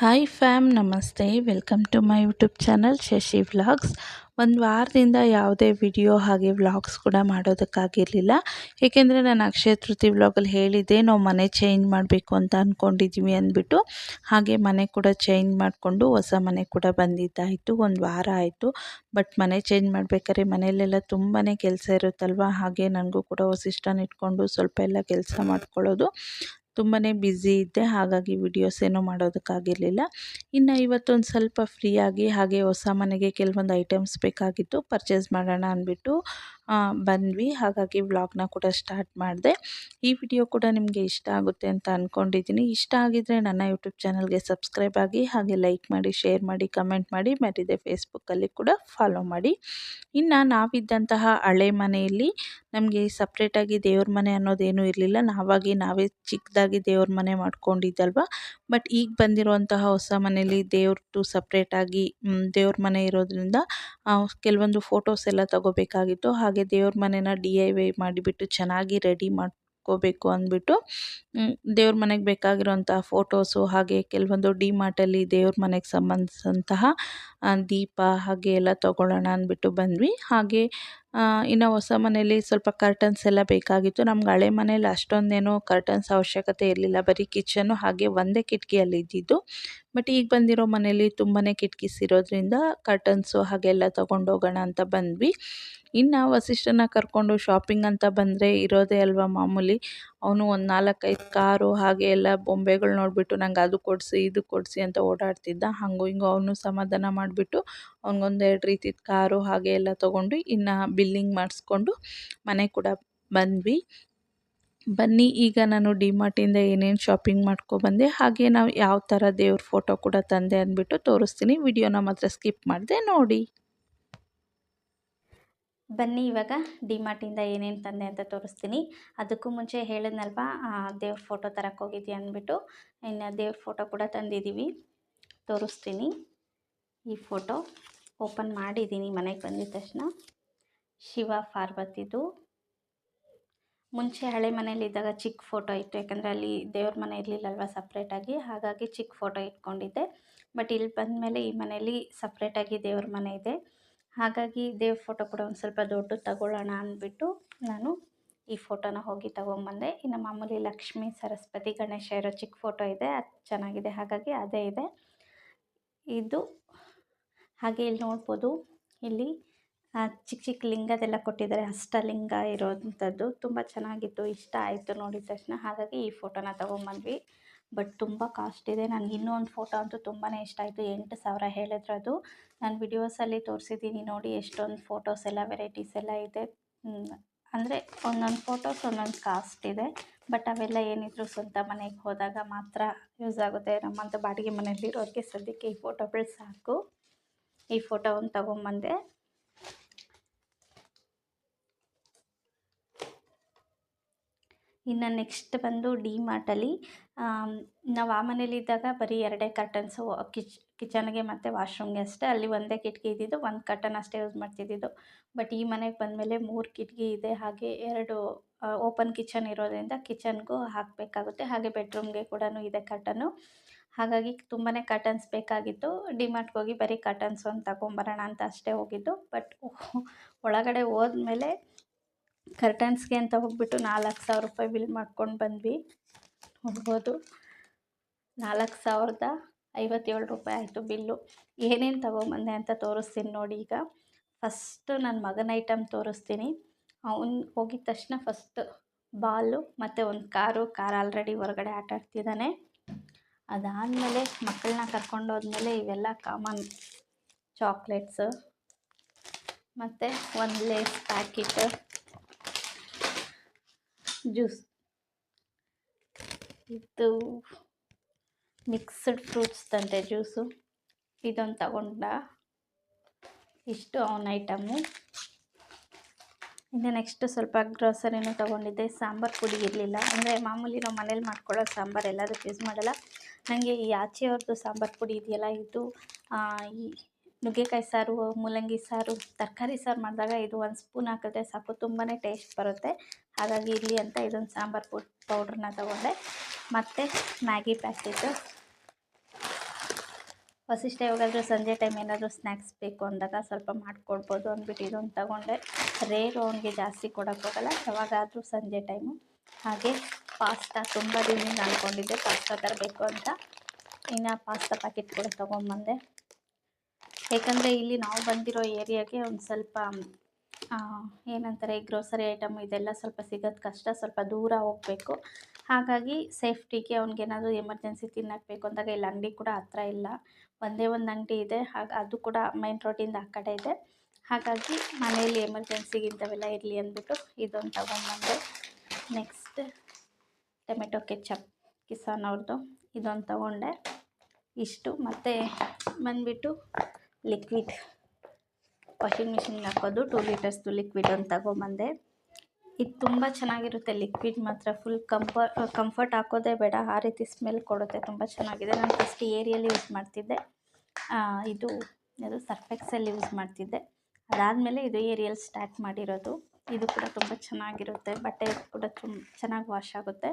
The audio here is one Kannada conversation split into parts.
ಹಾಯ್ ಫ್ಯಾಮ್ ನಮಸ್ತೆ. Welcome to my YouTube channel Shashi vlogs ಒಂದು ವಾರದಿಂದ ಯಾವುದೇ ವಿಡಿಯೋ ಹಾಗೆ ವ್ಲಾಗ್ಸ್ ಕೂಡ ಮಾಡೋದಕ್ಕಾಗಿರಲಿಲ್ಲ. ಏಕೆಂದರೆ ನಾನು ಅಕ್ಷಯ ತೃತಿ ವ್ಲಾಗಲ್ಲಿ ಹೇಳಿದ್ದೆ, ನಾವು ಮನೆ ಚೇಂಜ್ ಮಾಡಬೇಕು ಅಂತ ಅಂದ್ಕೊಂಡಿದ್ವಿ ಅಂದ್ಬಿಟ್ಟು. ಹಾಗೆ ಮನೆ ಕೂಡ ಚೇಂಜ್ ಮಾಡಿಕೊಂಡು ಹೊಸ ಮನೆ ಕೂಡ ಬಂದಿದ್ದಾಯಿತು. ಒಂದು ವಾರ ಆಯಿತು. ಬಟ್ ಮನೆ ಚೇಂಜ್ ಮಾಡಬೇಕಾದ್ರೆ ಮನೆಯಲ್ಲೆಲ್ಲ ತುಂಬಾ ಕೆಲಸ ಇರುತ್ತಲ್ವ? ಹಾಗೆ ನನಗೂ ಕೂಡ ಹೊಸ ಇಷ್ಟನ ಇಟ್ಕೊಂಡು ಸ್ವಲ್ಪ ಎಲ್ಲ ಕೆಲಸ ಮಾಡ್ಕೊಳ್ಳೋದು. ತುಂಬಾ ಬ್ಯುಸಿ ಇದ್ದೆ, ಹಾಗಾಗಿ ವಿಡಿಯೋಸ್ ಏನೂ ಮಾಡೋದಕ್ಕಾಗಿರಲಿಲ್ಲ. ಇನ್ನು ಇವತ್ತೊಂದು ಸ್ವಲ್ಪ ಫ್ರೀಯಾಗಿ ಹಾಗೆ ಹೊಸ ಮನೆಗೆ ಕೆಲವೊಂದು ಐಟಮ್ಸ್ ಬೇಕಾಗಿತ್ತು ಪರ್ಚೇಸ್ ಮಾಡೋಣ ಅಂದ್ಬಿಟ್ಟು ಬಂದ್ವಿ. ಹಾಗಾಗಿ ವ್ಲಾಗ್ನ ಕೂಡ ಸ್ಟಾರ್ಟ್ ಮಾಡಿದೆ. ಈ ವಿಡಿಯೋ ಕೂಡ ನಿಮಗೆ ಇಷ್ಟ ಆಗುತ್ತೆ ಅಂತ ಅಂದ್ಕೊಂಡಿದ್ದೀನಿ ಇಷ್ಟ ಆಗಿದ್ದರೆ ನನ್ನ ಯೂಟ್ಯೂಬ್ ಚಾನಲ್ಗೆ ಸಬ್ಸ್ಕ್ರೈಬ್ ಆಗಿ, ಹಾಗೆ ಲೈಕ್ ಮಾಡಿ ಶೇರ್ ಮಾಡಿ ಕಮೆಂಟ್ ಮಾಡಿ, ಮರಿದೆ ಫೇಸ್ಬುಕ್ಕಲ್ಲಿ ಕೂಡ ಫಾಲೋ ಮಾಡಿ. ಇನ್ನು ನಾವಿದ್ದಂತಹ ಹಳೆ ಮನೆಯಲ್ಲಿ ನಮಗೆ ಸಪ್ರೇಟಾಗಿ ದೇವ್ರ ಮನೆ ಅನ್ನೋದೇನೂ ಇರಲಿಲ್ಲ. ನಾವಾಗಿ ನಾವೇ ಚಿಕ್ಕದಾಗಿ ದೇವ್ರ ಮನೆ ಮಾಡ್ಕೊಂಡಿದ್ದಲ್ವ? ಬಟ್ ಈಗ ಬಂದಿರುವಂತಹ ಹೊಸ ಮನೆಯಲ್ಲಿ ದೇವ್ರದ್ದು ಸಪ್ರೇಟಾಗಿ ದೇವ್ರ ಮನೆ ಇರೋದ್ರಿಂದ ಕೆಲವೊಂದು ಫೋಟೋಸ್ ಎಲ್ಲ ತಗೋಬೇಕಾಗಿತ್ತು. ಹಾಗೆ ದೇವ್ರ ಮನೆನ ಡಿ ಐ ವೈ ಮಾಡಿಬಿಟ್ಟು ಚೆನ್ನಾಗಿ ರೆಡಿ ಮಾಡ್ಕೋಬೇಕು ಅಂದ್ಬಿಟ್ಟು ದೇವ್ರ ಮನೆಗೆ ಬೇಕಾಗಿರುವಂತಹ ಫೋಟೋಸು ಹಾಗೆ ಕೆಲವೊಂದು ಡಿ ಮಾರ್ಟಲ್ಲಿ ದೇವ್ರ ಮನೆಗೆ ಸಂಬಂಧಿಸಿದಂತಹ ದೀಪ ಹಾಗೆ ಎಲ್ಲ ತಗೊಳ್ಳೋಣ ಅಂದ್ಬಿಟ್ಟು ಬಂದ್ವಿ. ಹಾಗೆ ಇನ್ನು ಹೊಸ ಮನೇಲಿ ಸ್ವಲ್ಪ ಕರ್ಟನ್ಸ್ ಎಲ್ಲ ಬೇಕಾಗಿತ್ತು. ನಮ್ಗೆ ಹಳೆ ಮನೇಲಿ ಅಷ್ಟೊಂದೇನೋ ಕರ್ಟನ್ಸ್ ಅವಶ್ಯಕತೆ ಇರಲಿಲ್ಲ. ಬರೀ ಕಿಚನ್ನು ಹಾಗೆ ಒಂದೇ ಕಿಟಕಿಯಲ್ಲಿ ಇದ್ದಿದ್ದು. ಬಟ್ ಈಗ ಬಂದಿರೋ ಮನೇಲಿ ತುಂಬಾ ಕಿಟಕಿಸ್ ಇರೋದ್ರಿಂದ ಕರ್ಟನ್ಸು ಹಾಗೆಲ್ಲ ತೊಗೊಂಡೋಗೋಣ ಅಂತ ಬಂದ್ವಿ. ಇನ್ನು ವಸಿಷ್ಠನ ಕರ್ಕೊಂಡು ಶಾಪಿಂಗ್ ಅಂತ ಬಂದರೆ ಇರೋದೇ ಅಲ್ವಾ ಮಾಮೂಲಿ. ಅವನು ಒಂದು ನಾಲ್ಕೈದು ಕಾರು ಹಾಗೆ ಎಲ್ಲ ಬೊಂಬೆಗಳು ನೋಡಿಬಿಟ್ಟು ನಂಗೆ ಅದು ಕೊಡಿಸಿ, ಇದು ಕೊಡಿಸಿ ಅಂತ ಓಡಾಡ್ತಿದ್ದ. ಹಾಗೂ ಹಿಂಗೂ ಅವನು ಸಮಾಧಾನ ಮಾಡಿಬಿಟ್ಟು ಅವ್ನಿಗೊಂದೆರಡು ರೀತಿದ ಕಾರು ಹಾಗೆ ಎಲ್ಲ ತೊಗೊಂಡು ಇನ್ನು ಬಿಲ್ಲಿಂಗ್ ಮಾಡಿಸ್ಕೊಂಡು ಮನೆ ಕೂಡ ಬಂದ್ವಿ. ಬನ್ನಿ, ಈಗ ನಾನು ಡಿ ಮಾರ್ಟಿಂದ ಏನೇನು ಶಾಪಿಂಗ್ ಮಾಡ್ಕೊಬಂದೆ, ಹಾಗೆ ನಾವು ಯಾವ ಥರ ದೇವ್ರ ಫೋಟೋ ಕೂಡ ತಂದೆ ಅಂದ್ಬಿಟ್ಟು ತೋರಿಸ್ತೀನಿ. ವಿಡಿಯೋನ ಮಾತ್ರ ಸ್ಕಿಪ್ ಮಾಡಿದೆ ನೋಡಿ. ಬನ್ನಿ ಇವಾಗ ಡಿ ಮಾರ್ಟಿಂದ ಏನೇನು ತಂದೆ ಅಂತ ತೋರಿಸ್ತೀನಿ. ಅದಕ್ಕೂ ಮುಂಚೆ ಹೇಳಿದ್ನಲ್ವ ದೇವ್ರ ಫೋಟೋ ತರಕ್ಕೆ ಹೋಗಿದ್ದೆ ಅಂದ್ಬಿಟ್ಟು, ಇನ್ನು ದೇವ್ರ ಫೋಟೋ ಕೂಡ ತಂದಿದ್ದೀವಿ ತೋರಿಸ್ತೀನಿ ಈ ಫೋಟೋ ಓಪನ್ ಮಾಡಿದ್ದೀನಿ ಮನೆಗೆ ಬಂದಿದ ತಕ್ಷಣ. ಶಿವ ಪಾರ್ವತಿದು. ಮುಂಚೆ ಹಳೆ ಮನೇಲಿದ್ದಾಗ ಚಿಕ್ಕ ಫೋಟೋ ಇತ್ತು, ಯಾಕಂದರೆ ಅಲ್ಲಿ ದೇವ್ರ ಮನೆ ಇರಲಿಲ್ಲಲ್ವ ಸಪ್ರೇಟಾಗಿ ಹಾಗಾಗಿ ಚಿಕ್ಕ ಫೋಟೋ ಇಟ್ಕೊಂಡಿದ್ದೆ. ಬಟ್ ಇಲ್ಲಿ ಬಂದಮೇಲೆ ಈ ಮನೇಲಿ ಸಪ್ರೇಟಾಗಿ ದೇವ್ರ ಮನೆ ಇದೆ. ಹಾಗಾಗಿ ದೇವ್ರ ಫೋಟೋ ಕೂಡ ಒಂದು ಸ್ವಲ್ಪ ದೊಡ್ಡ ತಗೊಳ್ಳೋಣ ಅಂದ್ಬಿಟ್ಟು ನಾನು ಈ ಫೋಟೋನ ಹೋಗಿ ತಗೊಂಬಂದೆ. ಇನ್ನು ಮಾಮೂಲಿ ಲಕ್ಷ್ಮಿ, ಸರಸ್ವತಿ, ಗಣೇಶ ಇರೋ ಚಿಕ್ಕ ಫೋಟೋ ಇದೆ. ಅದು ಚೆನ್ನಾಗಿದೆ. ಹಾಗಾಗಿ ಅದೇ ಇದೆ. ಇದು ಹಾಗೆ ಇಲ್ಲಿ ನೋಡ್ಬೋದು. ಇಲ್ಲಿ ಚಿಕ್ಕ ಚಿಕ್ಕ ಲಿಂಗದೆಲ್ಲ ಕೊಟ್ಟಿದ್ದಾರೆ. ಅಷ್ಟಲಿಂಗ ಇರೋವಂಥದ್ದು ತುಂಬ ಚೆನ್ನಾಗಿತ್ತು. ಇಷ್ಟ ಆಯಿತು ನೋಡಿದ ತಕ್ಷಣ. ಹಾಗಾಗಿ ಈ ಫೋಟೋನ ತೊಗೊಂಬಂದ್ವಿ. ಬಟ್ ತುಂಬ ಕಾಸ್ಟ್ ಇದೆ. ನನಗೆ ಇನ್ನೂ ಒಂದು ಫೋಟೋ ಅಂತೂ ತುಂಬಾ ಇಷ್ಟ ಆಯಿತು. ಎಂಟು ಸಾವಿರ ಹೇಳಿದ್ರು ಅದು ನಾನು ವಿಡಿಯೋಸಲ್ಲಿ ತೋರಿಸಿದ್ದೀನಿ ನೋಡಿ ಎಷ್ಟೊಂದು ಫೋಟೋಸ್ ಎಲ್ಲ ವೆರೈಟೀಸ್ ಎಲ್ಲ ಇದೆ. ಅಂದರೆ ಒಂದೊಂದು ಫೋಟೋಸ್ ಒಂದೊಂದು ಕಾಸ್ಟ್ ಇದೆ. ಬಟ್ ಅವೆಲ್ಲ ಏನಿದ್ರು ಸ್ವಂತ ಮನೆಗೆ ಹೋದಾಗ ಮಾತ್ರ ಯೂಸ್ ಆಗುತ್ತೆ. ನಮ್ಮಂಥ ಬಾಡಿಗೆ ಮನೆಯಲ್ಲಿರೋರಿಗೆ ಸದ್ಯಕ್ಕೆ ಈ ಫೋಟೋಗಳು ಸಾಕು. ಈ ಫೋಟೋವನ್ನು ತೊಗೊಂಬಂದೆ. ಇನ್ನು ನೆಕ್ಸ್ಟ್ ಬಂದು ಡಿ ಮಾರ್ಟಲ್ಲಿ ನಾವು ಆ ಮನೇಲಿದ್ದಾಗ ಬರೀ ಎರಡೇ ಕರ್ಟನ್ಸು ಕಿಚ್ ಕಿಚನ್ಗೆ ಮತ್ತು ವಾಶ್ರೂಮ್ಗೆ ಅಷ್ಟೇ. ಅಲ್ಲಿ ಒಂದೇ ಕಿಟಕಿ ಇದ್ದಿದ್ದು, ಒಂದು ಕರ್ಟನ್ ಅಷ್ಟೇ ಯೂಸ್ ಮಾಡ್ತಿದ್ದಿದ್ದು. ಬಟ್ ಈ ಮನೆಗೆ ಬಂದಮೇಲೆ ಮೂರು ಕಿಟಕಿ ಇದೆ. ಹಾಗೆ ಎರಡು ಓಪನ್ ಕಿಚನ್ ಇರೋದ್ರಿಂದ ಕಿಚನ್ಗೂ ಹಾಕಬೇಕಾಗುತ್ತೆ. ಹಾಗೆ ಬೆಡ್ರೂಮ್ಗೆ ಕೂಡ ಇದೆ ಕರ್ಟನ್ನು ಹಾಗಾಗಿ ತುಂಬಾ ಕರ್ಟನ್ಸ್ ಬೇಕಾಗಿತ್ತು. ಡಿಮಾರ್ಟ್ಗೆ ಹೋಗಿ ಬರೀ ಕರ್ಟನ್ಸ್ ಒಂದು ತಗೊಂಬರೋಣ ಅಂತ ಅಷ್ಟೇ ಹೋಗಿದ್ದು. ಬಟ್ ಒಳಗಡೆ ಹೋದ್ಮೇಲೆ ಕರ್ಟನ್ಸ್ಗೆ ಅಂತ ಹೋಗ್ಬಿಟ್ಟು ನಾಲ್ಕು ಸಾವಿರ ರೂಪಾಯಿ ಬಿಲ್ ಮಾಡ್ಕೊಂಡು ಬಂದ್ವಿ. ಹೋಗ್ಬೋದು ನಾಲ್ಕು ಸಾವಿರದ ಐವತ್ತೇಳು ರೂಪಾಯಿ ಆಯಿತು ಬಿಲ್ಲು. ಏನೇನು ತೊಗೊಂಬಂದೆ ಅಂತ ತೋರಿಸ್ತೀನಿ ನೋಡಿ ಈಗ. ಫಸ್ಟು ನನ್ನ ಮಗನ ಐಟಮ್ ತೋರಿಸ್ತೀನಿ. ಅವನು ಹೋಗಿದ ತಕ್ಷಣ ಫಸ್ಟ್ ಬಾಲು ಮತ್ತು ಒಂದು ಕಾರು, ಕಾರ್ ಆಲ್ರೆಡಿ ಹೊರಗಡೆ ಆಟ ಆಡ್ತಿದ್ದಾನೆ ಅದಾದಮೇಲೆ ಮಕ್ಕಳನ್ನ ಕರ್ಕೊಂಡು ಹೋದ್ಮೇಲೆ ಇವೆಲ್ಲ ಕಾಮನ್ ಚಾಕ್ಲೇಟ್ಸು. ಮತ್ತು ಒಂದು ಲೇಸ್ ಪ್ಯಾಕೆಟ್. ಜ್ಯೂಸ್ ಇದು ಮಿಕ್ಸ್ಡ್ ಫ್ರೂಟ್ಸ್ ತಂದೆ ಜ್ಯೂಸು ಇದೊಂದು ತಗೊಂಡ. ಇಷ್ಟು ಅವನ ಐಟಮು ಇನ್ನು ನೆಕ್ಸ್ಟ್ ಸ್ವಲ್ಪ ಗ್ರೋಸರಿನೂ ತೊಗೊಂಡಿದ್ದೆ. ಸಾಂಬಾರು ಪುಡಿ ಇರಲಿಲ್ಲ. ಅಂದರೆ ಮಾಮೂಲಿ ನಾವು ಮನೇಲಿ ಮಾಡ್ಕೊಳ್ಳೋ ಸಾಂಬಾರು ಎಲ್ಲದಕ್ಕೆ ಯೂಸ್ ಮಾಡಲ್ಲ. ನನಗೆ ಈ ಆಚೆಯವ್ರದ್ದು ಸಾಂಬಾರು ಪುಡಿ ಇದೆಯಲ್ಲ, ಇದು ಈ ನುಗ್ಗೆಕಾಯಿ ಸಾರು, ಮೂಲಂಗಿ ಸಾರು, ತರಕಾರಿ ಸಾರು ಮಾಡಿದಾಗ ಇದು ಒಂದು ಸ್ಪೂನ್ ಹಾಕಿದ್ರೆ ಸಾಕು. ತುಂಬಾ ಟೇಸ್ಟ್ ಬರುತ್ತೆ. ಹಾಗಾಗಿ ಇರಲಿ ಅಂತ ಇದೊಂದು ಸಾಂಬಾರು ಪುಡಿ ಪೌಡ್ರನ್ನ ತೊಗೊಂಡೆ. ಮತ್ತು ಮ್ಯಾಗಿ ಪ್ಯಾಕೆಟು ವಸಿಷ್ಠ ಯಾವಾಗಾದರೂ ಸಂಜೆ ಟೈಮ್ ಏನಾದರೂ ಸ್ನ್ಯಾಕ್ಸ್ ಬೇಕು ಅಂದಾಗ ಸ್ವಲ್ಪ ಮಾಡಿಕೊಡ್ಬೋದು ಅಂದ್ಬಿಟ್ಟು ಇದೊಂದು ತಗೊಂಡೆ. ರೇರು ಅವನಿಗೆ ಜಾಸ್ತಿ ಕೊಡೋಕ್ಕಾಗಲ್ಲ ಯಾವಾಗಾದರೂ ಸಂಜೆ ಟೈಮು ಹಾಗೆ ಪಾಸ್ತಾ ತುಂಬ ದಿನದಿಂದ ಅಂದ್ಕೊಂಡಿದ್ದೆ ಪಾಸ್ತಾ ತರಬೇಕು ಅಂತ. ಇನ್ನು ಪಾಸ್ತಾ ಪ್ಯಾಕೆಟ್ ಕೂಡ ತೊಗೊಂಬಂದೆ. ಏಕೆಂದರೆ ಇಲ್ಲಿ ನಾವು ಬಂದಿರೋ ಏರಿಯಾಗೆ ಒಂದು ಸ್ವಲ್ಪ ಏನಂತಾರೆ ಗ್ರೋಸರಿ ಐಟಮ್ ಇದೆಲ್ಲ ಸ್ವಲ್ಪ ಸಿಗೋದು ಕಷ್ಟ. ಸ್ವಲ್ಪ ದೂರ ಹೋಗಬೇಕು. ಹಾಗಾಗಿ ಸೇಫ್ಟಿಗೆ ಅವ್ನಿಗೇನಾದರೂ ಎಮರ್ಜೆನ್ಸಿ ತಿನ್ನಕ್ಕೆ ಬೇಕು ಅಂದಾಗ ಇಲ್ಲಿ ಅಂಗಡಿ ಕೂಡ ಹತ್ರ ಇಲ್ಲ. ಒಂದೇ ಒಂದು ಅಂಗಡಿ ಇದೆ. ಹಾಗೆ ಅದು ಕೂಡ ಮೈನ್ ರೋಡಿಂದ ಆ ಕಡೆ ಇದೆ. ಹಾಗಾಗಿ ಮನೆಯಲ್ಲಿ ಎಮರ್ಜೆನ್ಸಿಗೆ ಇಂಥವೆಲ್ಲ ಇರಲಿ ಅಂದ್ಬಿಟ್ಟು ಇದೊಂದು ತಗೊಂಡ್ಬಂದೆ. ನೆಕ್ಸ್ಟ್ ಟೊಮೆಟೊ ಕೆಚಪ್ ಕಿಸಾನ್ ಅವ್ರದ್ದು ಇದೊಂದು ತಗೊಂಡೆ. ಇಷ್ಟು. ಮತ್ತು ಬಂದುಬಿಟ್ಟು ಲಿಕ್ವಿಡ್ ವಾಷಿಂಗ್ ಮಿಷಿನ್ಗೆ ಹಾಕೋದು. ಟೂ ಲೀಟರ್ಸ್ದು ಲಿಕ್ವಿಡ್ ಒಂದು ತಗೊಂಬಂದೆ ಇದು ತುಂಬ ಚೆನ್ನಾಗಿರುತ್ತೆ ಲಿಕ್ವಿಡ್ ಮಾತ್ರ. ಫುಲ್ ಕಂಫರ್ ಕಂಫರ್ಟ್ ಹಾಕೋದೇ ಬೇಡ. ಆ ರೀತಿ ಸ್ಮೆಲ್ ಕೊಡುತ್ತೆ. ತುಂಬ ಚೆನ್ನಾಗಿದೆ. ನಾನು ಫಸ್ಟ್ ಏರಿಯಲ್ಲಿ ಯೂಸ್ ಮಾಡ್ತಿದ್ದೆ. ಇದು ಅದು ಸರ್ಫೆಕ್ಸಲ್ಲಿ ಯೂಸ್ ಮಾಡ್ತಿದ್ದೆ. ಅದಾದಮೇಲೆ ಇದು ಏರಿಯಲ್ ಸ್ಟಾರ್ಟ್ ಮಾಡಿರೋದು. ಇದು ಕೂಡ ತುಂಬ ಚೆನ್ನಾಗಿರುತ್ತೆ. ಬಟ್ಟೆ ಕೂಡ ತುಂಬ ಚೆನ್ನಾಗಿ ವಾಶ್ ಆಗುತ್ತೆ.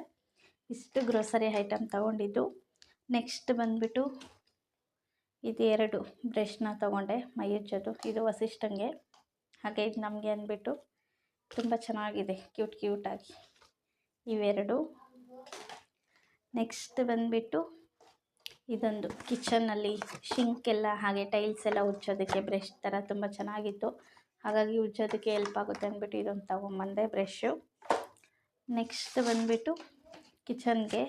ಇಷ್ಟು ಗ್ರೋಸರಿ ಐಟಮ್ ತೊಗೊಂಡಿದ್ದು. ನೆಕ್ಸ್ಟ್ ಬಂದುಬಿಟ್ಟು ಇದು ಎರಡು ಬ್ರಷ್ನ ತೊಗೊಂಡೆ. ಮೈ ಉಜ್ಜೋದು ಇದು ವಸಿಷ್ಠಂಗೆ. ಹಾಗೆ ಇದು ನಮಗೆ ಅಂದ್ಬಿಟ್ಟು ತುಂಬ ಚೆನ್ನಾಗಿದೆ, ಕ್ಯೂಟ್ ಕ್ಯೂಟಾಗಿ. ಇವೆರಡು. ನೆಕ್ಸ್ಟ್ ಬಂದುಬಿಟ್ಟು ಇದೊಂದು ಕಿಚನಲ್ಲಿ ಶಿಂಕೆಲ್ಲ ಹಾಗೆ ಟೈಲ್ಸ್ ಎಲ್ಲ ಉಜ್ಜೋದಕ್ಕೆ ಬ್ರಷ್ ಥರ ತುಂಬ ಚೆನ್ನಾಗಿತ್ತು. ಹಾಗಾಗಿ ಉಜ್ಜೋದಕ್ಕೆ ಹೆಲ್ಪ್ ಆಗುತ್ತೆ ಅಂದ್ಬಿಟ್ಟು ಇದೊಂದು ತಗೊಂಬಂದೆ ಬ್ರಷ್ಷು. ನೆಕ್ಸ್ಟ್ ಬಂದುಬಿಟ್ಟು ಕಿಚನ್ಗೆ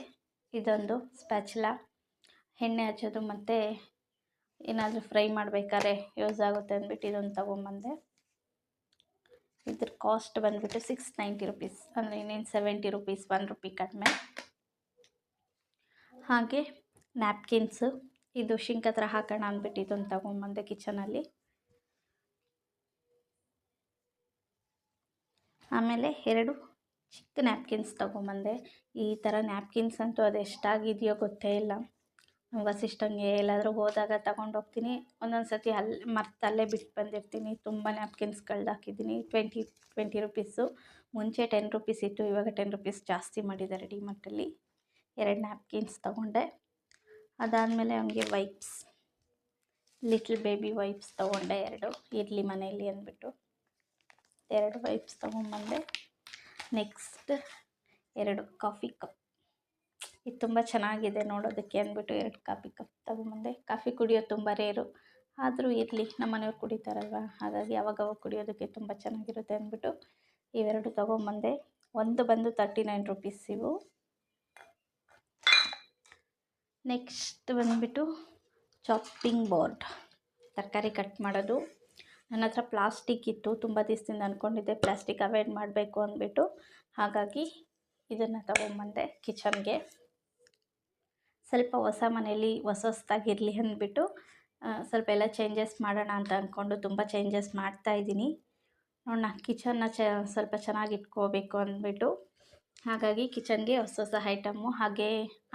ಇದೊಂದು ಸ್ಪ್ಯಾಚುಲ. ಎಣ್ಣೆ ಹಚ್ಚೋದು ಮತ್ತು ಏನಾದರೂ ಫ್ರೈ ಮಾಡಬೇಕಾದ್ರೆ ಯೂಸ್ ಆಗುತ್ತೆ ಅಂದ್ಬಿಟ್ಟು ಇದೊಂದು ತಗೊಂಬಂದೆ. ಇದ್ರ ಕಾಸ್ಟ್ ಬಂದ್ಬಿಟ್ಟು ಸಿಕ್ಸ್ ನೈಂಟಿ ರುಪೀಸ್ ಅಂದರೆ ಇನ್ನೇನು ಸೆವೆಂಟಿ ರುಪೀಸ್ ಒನ್ ರುಪಿ ಕಡಿಮೆ. ಹಾಗೆ ನ್ಯಾಪ್ಕಿನ್ಸು ಇದು ಶಿಂಕ ಹತ್ರ ಹಾಕೋಣ ಅಂದ್ಬಿಟ್ಟು ಇದನ್ನು ತಗೊಂಬಂದೆ ಕಿಚನಲ್ಲಿ ಆಮೇಲೆ ಎರಡು ಚಿಕ್ಕ ನ್ಯಾಪ್ಕಿನ್ಸ್ ತೊಗೊಂಬಂದೆ ಈ ಥರ ನ್ಯಾಪ್ಕಿನ್ಸ್ ಅಂತೂ ಅದು ಎಷ್ಟಾಗಿದೆಯೋ ಗೊತ್ತೇ ಇಲ್ಲ. ವಸಿಷ್ಠಂಗೆ ಎಲ್ಲಾದರೂ ಹೋದಾಗ ತಗೊಂಡೋಗ್ತೀನಿ ಒಂದೊಂದು ಸತಿ ಅಲ್ಲಿ ಮರ್ತು ಅಲ್ಲೇ ಬಿಟ್ಟು ಬಂದಿರ್ತೀನಿ. ತುಂಬ ನ್ಯಾಪ್ಕಿನ್ಸ್ ಕಳ್ದಾಕಿದ್ದೀನಿ ಟ್ವೆಂಟಿ ಟ್ವೆಂಟಿ ರುಪೀಸು ಮುಂಚೆ ಟೆನ್ ರುಪೀಸ್ ಇತ್ತು, ಇವಾಗ ಟೆನ್ ರುಪೀಸ್ ಜಾಸ್ತಿ ಮಾಡಿದ್ದಾರೆ ಡಿಮಾರ್ಟಲ್ಲಿ ಎರಡು ನ್ಯಾಪ್ಕಿನ್ಸ್ ತೊಗೊಂಡೆ. ಅದಾದಮೇಲೆ ಅವನಿಗೆ ವೈಪ್ಸ್ ಲಿಟ್ಲ್ ಬೇಬಿ ವೈಪ್ಸ್ ತೊಗೊಂಡೆ ಎರಡು. ಇರಲಿ ಮನೆಯಲ್ಲಿ ಅಂದ್ಬಿಟ್ಟು. ಎರಡು ವೈಪ್ಸ್ ತೊಗೊಂಬಂದೆ ನೆಕ್ಸ್ಟ್ ಎರಡು ಕಾಫಿ ಕಪ್ ಇದು ತುಂಬ ಚೆನ್ನಾಗಿದೆ ನೋಡೋದಕ್ಕೆ ಅಂದ್ಬಿಟ್ಟು ಎರಡು ಕಾಫಿ ಕಪ್ ತಗೊಂಬಂದೆ ಕಾಫಿ ಕುಡಿಯೋದು ತುಂಬ ರೇರು. ಆದರೂ ಇರಲಿ, ನಮ್ಮ ಮನೆಯವ್ರು ಕುಡಿತಾರಲ್ವ? ಹಾಗಾಗಿ ಅವಾಗವಾಗ ಕುಡಿಯೋದಕ್ಕೆ ತುಂಬ ಚೆನ್ನಾಗಿರುತ್ತೆ ಅಂದ್ಬಿಟ್ಟು ಇವೆರಡು ತೊಗೊಂಬಂದೆ ಒಂದು ಬಂದು ತರ್ಟಿ ನೈನ್ ರುಪೀಸ್ ಇವು. ನೆಕ್ಸ್ಟ್ ಬಂದುಬಿಟ್ಟು ಚಾಪಿಂಗ್ ಬೋರ್ಡ್ ತರಕಾರಿ ಕಟ್ ಮಾಡೋದು. ನನ್ನ ಹತ್ರ ಪ್ಲಾಸ್ಟಿಕ್ ಇತ್ತು. ತುಂಬ ದಿವಸದಿಂದ ಅಂದ್ಕೊಂಡಿದ್ದೆ ಪ್ಲಾಸ್ಟಿಕ್ ಅವಾಯ್ಡ್ ಮಾಡಬೇಕು ಅಂದ್ಬಿಟ್ಟು. ಹಾಗಾಗಿ ಇದನ್ನು ತಗೊಂಬಂದೆ ಕಿಚನ್ಗೆ ಸ್ವಲ್ಪ ಹೊಸ ಮನೇಲಿ ಹೊಸ ಹೊಸ್ದಾಗಿರಲಿ ಅಂದ್ಬಿಟ್ಟು ಸ್ವಲ್ಪ ಎಲ್ಲ ಚೇಂಜಸ್ ಮಾಡೋಣ ಅಂತ ಅಂದ್ಕೊಂಡು ತುಂಬ ಚೇಂಜಸ್ ಮಾಡ್ತಾಯಿದ್ದೀನಿ ನೋಡೋಣ ಕಿಚನ್ನ ಚ, ಸ್ವಲ್ಪ ಚೆನ್ನಾಗಿ ಇಟ್ಕೋಬೇಕು ಅಂದ್ಬಿಟ್ಟು. ಹಾಗಾಗಿ ಕಿಚನ್ಗೆ ಹೊಸ ಹೊಸ ಐಟಮ್ಮು ಹಾಗೆ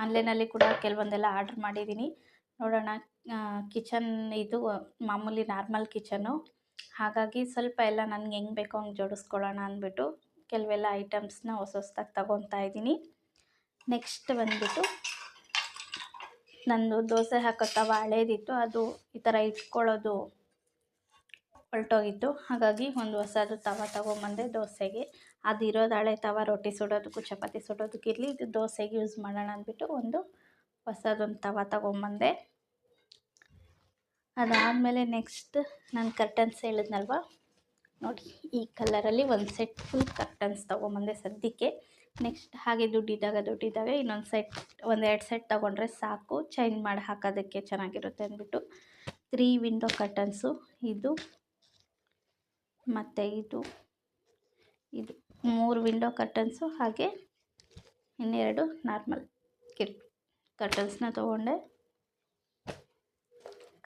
ಆನ್ಲೈನಲ್ಲಿ ಕೂಡ ಕೆಲವೊಂದೆಲ್ಲ ಆರ್ಡ್ರ್ ಮಾಡಿದ್ದೀನಿ. ನೋಡೋಣ ಕಿಚನ್ ಇದು ಮಾಮೂಲಿ ನಾರ್ಮಲ್ ಕಿಚನು ಹಾಗಾಗಿ ಸ್ವಲ್ಪ ಎಲ್ಲ ನನಗೆ ಹೆಂಗೆ ಬೇಕೋ ಹಂಗೆ ಜೋಡಿಸ್ಕೊಳ್ಳೋಣ ಅಂದ್ಬಿಟ್ಟು ಕೆಲವೆಲ್ಲ ಐಟಮ್ಸ್ನ ಹೊಸ ಹೊಸದಾಗಿ ತಗೊತಾ ಇದ್ದೀನಿ. ನೆಕ್ಸ್ಟ್ ಬಂದುಬಿಟ್ಟು ನಂದು ದೋಸೆ ಹಾಕೋ ತವ ಹಳೇದಿತ್ತು, ಅದು ಈ ಥರ ಇಟ್ಕೊಳ್ಳೋದು ಹೊರಟೋಗಿತ್ತು. ಹಾಗಾಗಿ ಒಂದು ಹೊಸದು ತವ ತಗೊಂಬಂದೆ ದೋಸೆಗೆ. ಅದು ಇರೋದು ಹಳೆ ತವ, ರೊಟ್ಟಿ ಸುಡೋದಕ್ಕೂ, ಚಪಾತಿ ಸುಡೋದಕ್ಕೆ ಇರಲಿ, ಇದು ದೋಸೆಗೆ ಯೂಸ್ ಮಾಡೋಣ ಅಂದ್ಬಿಟ್ಟು ಒಂದು ಹೊಸದೊಂದು ತವ ತಗೊಂಬಂದೆ. ಅದಾದಮೇಲೆ ನೆಕ್ಸ್ಟ್ ನಾನು ಕರ್ಟನ್ಸ್ ಹೇಳಿದ್ನಲ್ವ? ನೋಡಿ, ಈ ಕಲರಲ್ಲಿ ಒಂದು ಸೆಟ್ ಫುಲ್ ಕರ್ಟನ್ಸ್ ತೊಗೊಂಬಂದೆ ಸದ್ಯಕ್ಕೆ. ನೆಕ್ಸ್ಟ್ ಹಾಗೆ ದುಡ್ಡಿದ್ದಾಗ ದುಡ್ಡಿದ್ದಾಗ ಇನ್ನೊಂದು ಸೆಟ್ ಒಂದೆರಡು ಸೆಟ್ ತೊಗೊಂಡ್ರೆ ಸಾಕು. ಚೇಂಜ್ ಮಾಡಿ ಹಾಕೋದಕ್ಕೆ ಚೆನ್ನಾಗಿರುತ್ತೆ ಅಂದ್ಬಿಟ್ಟು. ತ್ರೀ ವಿಂಡೋ ಕರ್ಟನ್ಸು ಇದು, ಮತ್ತು ಇದು ಇದು. ಮೂರು ವಿಂಡೋ ಕರ್ಟನ್ಸು ಹಾಗೆ ಇನ್ನೆರಡು ನಾರ್ಮಲ್ ಕಿಟ್ ಕರ್ಟನ್ಸ್ನ ತೊಗೊಂಡೆ.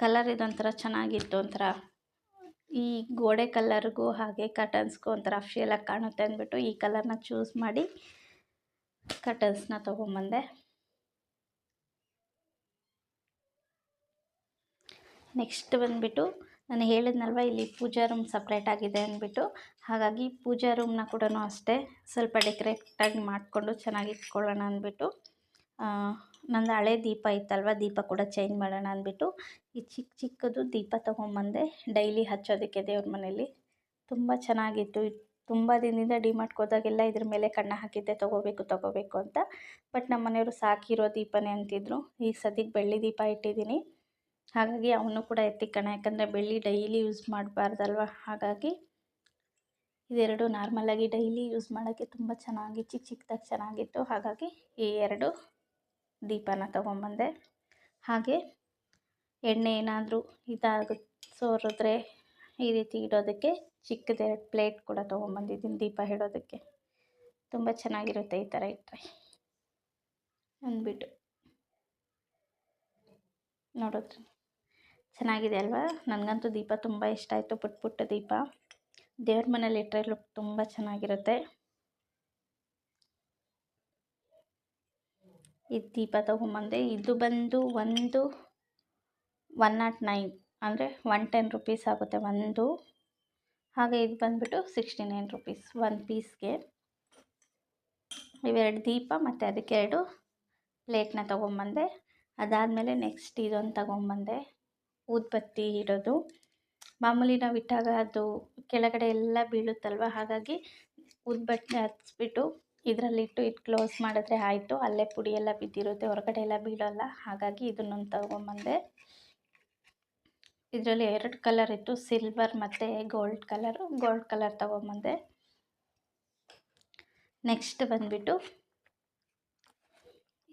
ಕಲರ್ ಇದೊಂಥರ ಚೆನ್ನಾಗಿತ್ತು ಒಂಥರ ಈ ಗೋಡೆ ಕಲರ್ಗೂ ಹಾಗೆ ಕರ್ಟನ್ಸ್ಗೂ ಒಂಥರ ಅಫಿಷಿಯಲಾಗಿ ಕಾಣುತ್ತೆ ಅಂದ್ಬಿಟ್ಟು ಈ ಕಲರ್ನ ಚೂಸ್ ಮಾಡಿ ಕರ್ಟನ್ಸ್ನ ತೊಗೊಂಬಂದೆ. ನೆಕ್ಸ್ಟ್ ಬಂದುಬಿಟ್ಟು ನಾನು ಹೇಳಿದ್ನಲ್ವ ಇಲ್ಲಿ ಪೂಜಾ ರೂಮ್ ಸಪ್ರೇಟ್ ಆಗಿದೆ ಅಂದ್ಬಿಟ್ಟು. ಹಾಗಾಗಿ ಪೂಜಾ ರೂಮ್ನ ಕೂಡ ಅಷ್ಟೇ ಸ್ವಲ್ಪ ಡೆಕೋರೇಟಾಗಿ ಮಾಡಿಕೊಂಡು ಚೆನ್ನಾಗಿ ಇಟ್ಕೊಳ್ಳೋಣ ಅಂದ್ಬಿಟ್ಟು. ನಂದು ಹಳೆ ದೀಪ ಇತ್ತಲ್ವ, ದೀಪ ಕೂಡ ಚೇಂಜ್ ಮಾಡೋಣ ಅಂದ್ಬಿಟ್ಟು ಈ ಚಿಕ್ಕ ಚಿಕ್ಕದು ದೀಪ ತೊಗೊಂಬಂದೆ ಡೈಲಿ ಹಚ್ಚೋದಕ್ಕೆ ದೇವ್ರ ಮನೇಲಿ. ತುಂಬ ಚೆನ್ನಾಗಿತ್ತು. ತುಂಬ ದಿನದಿಂದ ಡಿಮಾರ್ಟ್ಗೆ ಹೋದಾಗೆಲ್ಲ ಇದ್ರ ಮೇಲೆ ಕಣ್ಣ ಹಾಕಿದ್ದೆ, ತೊಗೋಬೇಕು ತೊಗೋಬೇಕು ಅಂತ. ಬಟ್ ನಮ್ಮ ಮನೆಯವರು ಸಾಕಿರೋ ದೀಪನೇ ಅಂತಿದ್ರು. ಈ ಸದ್ಯಕ್ಕೆ ಬೆಳ್ಳಿ ದೀಪ ಇಟ್ಟಿದ್ದೀನಿ. ಹಾಗಾಗಿ ಅವನು ಕೂಡ ಎತ್ತಿಕ್ಕಣ. ಯಾಕಂದರೆ ಬೆಳ್ಳಿ ಡೈಲಿ ಯೂಸ್ ಮಾಡಬಾರ್ದಲ್ವ? ಹಾಗಾಗಿ ಇದೆರಡು ನಾರ್ಮಲಾಗಿ ಡೈಲಿ ಯೂಸ್ ಮಾಡೋಕ್ಕೆ ತುಂಬ ಚೆನ್ನಾಗಿ ಚಿಕ್ಕ ಚಿಕ್ಕದಾಗಿ ಚೆನ್ನಾಗಿತ್ತು. ಹಾಗಾಗಿ ಈ ಎರಡು ದೀಪನ ತೊಗೊಂಬಂದೆ. ಹಾಗೆ ಎಣ್ಣೆ ಏನಾದರೂ ಇದಾಗ ಸೋರಿದ್ರೆ ಈ ರೀತಿ ಇಡೋದಕ್ಕೆ ಚಿಕ್ಕದೆರಡು ಪ್ಲೇಟ್ ಕೂಡ ತೊಗೊಂಬಂದಿದ್ದೀನಿ ದೀಪ ಇಡೋದಕ್ಕೆ. ತುಂಬ ಚೆನ್ನಾಗಿರುತ್ತೆ ಈ ಥರ ಇಟ್ಟರೆ ಅಂದ್ಬಿಟ್ಟು. ನೋಡಿದ್ರೆ ಚೆನ್ನಾಗಿದೆ ಅಲ್ವಾ? ನನಗಂತೂ ದೀಪ ತುಂಬ ಇಷ್ಟ ಆಯಿತು ಪುಟ್ಟ ಪುಟ್ಟ ದೀಪ. ದೇವ್ರ ಮನೇಲಿ ಇಟ್ಟರೆ ಲುಕ್ ತುಂಬ ಚೆನ್ನಾಗಿರುತ್ತೆ. ಈ ದೀಪ ತೊಗೊಂಬಂದೆ. ಇದು ಬಂದು ಒಂದು ಒನ್ ನಾಟ್ ನೈನ್ ಅಂದರೆ ಒನ್ ಟೆನ್ ರುಪೀಸ್ ಆಗುತ್ತೆ ಒಂದು. ಹಾಗೆ ಇದು ಬಂದುಬಿಟ್ಟು ಸಿಕ್ಸ್ಟಿ ನೈನ್ ರುಪೀಸ್ ಒನ್ ಪೀಸ್ಗೆ ಇವೆರಡು ದೀಪ ಮತ್ತು ಅದಕ್ಕೆ ಎರಡು ಪ್ಲೇಟ್ನ ತೊಗೊಂಬಂದೆ. ಅದಾದಮೇಲೆ ನೆಕ್ಸ್ಟ್ ಇದೊಂದು ತೊಗೊಂಬಂದೆ. ಊದ್ಬತ್ತಿ ಇಡೋದು ಮಾಮೂಲಿ ನಾವು ಇಟ್ಟಾಗ ಅದು ಕೆಳಗಡೆ ಎಲ್ಲ ಬೀಳುತ್ತಲ್ವ? ಹಾಗಾಗಿ ಊದ್ಬತ್ತಿ ಹಚ್ಬಿಟ್ಟು ಇದರಲ್ಲಿಟ್ಟು ಇದು ಕ್ಲೋಸ್ ಮಾಡಿದ್ರೆ ಆಯಿತು. ಅಲ್ಲೇ ಪುಡಿ ಎಲ್ಲ ಬಿದ್ದಿರುತ್ತೆ. ಹೊರಗಡೆ ಎಲ್ಲ ಬೀಳೋಲ್ಲ. ಹಾಗಾಗಿ ಇದನ್ನು ತಗೊಂಬಂದೆ. ಇದರಲ್ಲಿ ಎರಡು ಕಲರ್ ಇತ್ತು. ಸಿಲ್ವರ್ ಮತ್ತು ಗೋಲ್ಡ್ ಕಲರು ಗೋಲ್ಡ್ ಕಲರ್ ತೊಗೊಂಬಂದೆ. ನೆಕ್ಸ್ಟ್ ಬಂದುಬಿಟ್ಟು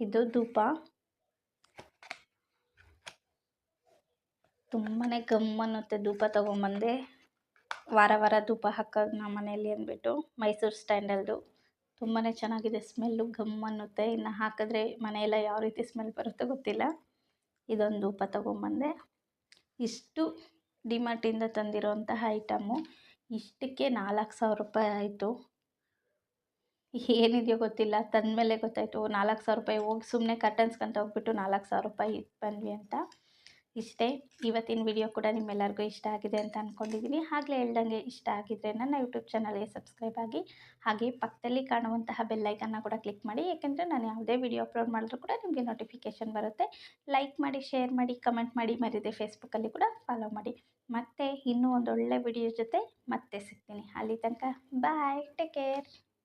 ಇದು ಧೂಪ. ತುಂಬಾ ಗಮ್ ಅನ್ನುತ್ತೆ ಧೂಪ ತೊಗೊಂಬಂದೆ. ವಾರ ವಾರ ಧೂಪ ಹಾಕೋದು ನಮ್ಮ ಮನೆಯಲ್ಲಿ ಅಂದ್ಬಿಟ್ಟು ಮೈಸೂರು ಸ್ಟ್ಯಾಂಡಲ್ದು. ತುಂಬಾ ಚೆನ್ನಾಗಿದೆ ಸ್ಮೆಲ್ಲು, ಘಮ್ ಅನ್ನುತ್ತೆ. ಇನ್ನು ಹಾಕಿದ್ರೆ ಮನೆಯೆಲ್ಲ ಯಾವ ರೀತಿ ಸ್ಮೆಲ್ ಬರುತ್ತೋ ಗೊತ್ತಿಲ್ಲ. ಇದೊಂದು ಧೂಪ ತೊಗೊಂಬಂದೆ. ಇಷ್ಟು ಡಿಮಾರ್ಟಿಂದ ತಂದಿರೋಂತಹ ಐಟಮು. ಇಷ್ಟಕ್ಕೆ ನಾಲ್ಕು ಸಾವಿರ ರೂಪಾಯಿ ಆಯಿತು. ಏನಿದೆಯೋ ಗೊತ್ತಿಲ್ಲ. ತಂದಮೇಲೆ ಗೊತ್ತಾಯಿತು ನಾಲ್ಕು ಸಾವಿರ ರೂಪಾಯಿ ಹೋಗಿ ಸುಮ್ಮನೆ ಕರ್ಟನ್ಸ್ಗಂತ ಹೋಗ್ಬಿಟ್ಟು ನಾಲ್ಕು ಸಾವಿರ ರೂಪಾಯಿ ಬಂದ್ವಿ ಅಂತ. ಇಷ್ಟೇ. ಇವತ್ತಿನ ವಿಡಿಯೋ ಕೂಡ ನಿಮ್ಮೆಲ್ಲರಿಗೂ ಇಷ್ಟ ಆಗಿದೆ ಅಂತ ಅಂದ್ಕೊಂಡಿದ್ದೀನಿ ಆಗಲೇ ಹೇಳ್ದಂಗೆ ಇಷ್ಟ ಆಗಿದ್ದರೆ ನನ್ನ ಯೂಟ್ಯೂಬ್ ಚಾನಲ್ಗೆ ಸಬ್ಸ್ಕ್ರೈಬ್ ಆಗಿ, ಹಾಗೆ ಪಕ್ಕದಲ್ಲಿ ಕಾಣುವಂತಹ ಬೆಲ್ಲೈಕನ್ನ ಕೂಡ ಕ್ಲಿಕ್ ಮಾಡಿ. ಏಕೆಂದರೆ ನಾನು ಯಾವುದೇ ವಿಡಿಯೋ ಅಪ್ಲೋಡ್ ಮಾಡಿದ್ರೂ ಕೂಡ ನಿಮಗೆ ನೋಟಿಫಿಕೇಷನ್ ಬರುತ್ತೆ. ಲೈಕ್ ಮಾಡಿ ಶೇರ್ ಮಾಡಿ ಕಮೆಂಟ್ ಮಾಡಿ, ಮರಿದೆ ಫೇಸ್ಬುಕ್ಕಲ್ಲಿ ಕೂಡ ಫಾಲೋ ಮಾಡಿ. ಮತ್ತೆ ಇನ್ನೂ ಒಂದೊಳ್ಳೆ ವಿಡಿಯೋ ಜೊತೆ ಮತ್ತೆ ಸಿಗ್ತೀನಿ. ಅಲ್ಲಿ ತನಕ ಬಾಯ್ ಟೇಕ್ ಕೇರ್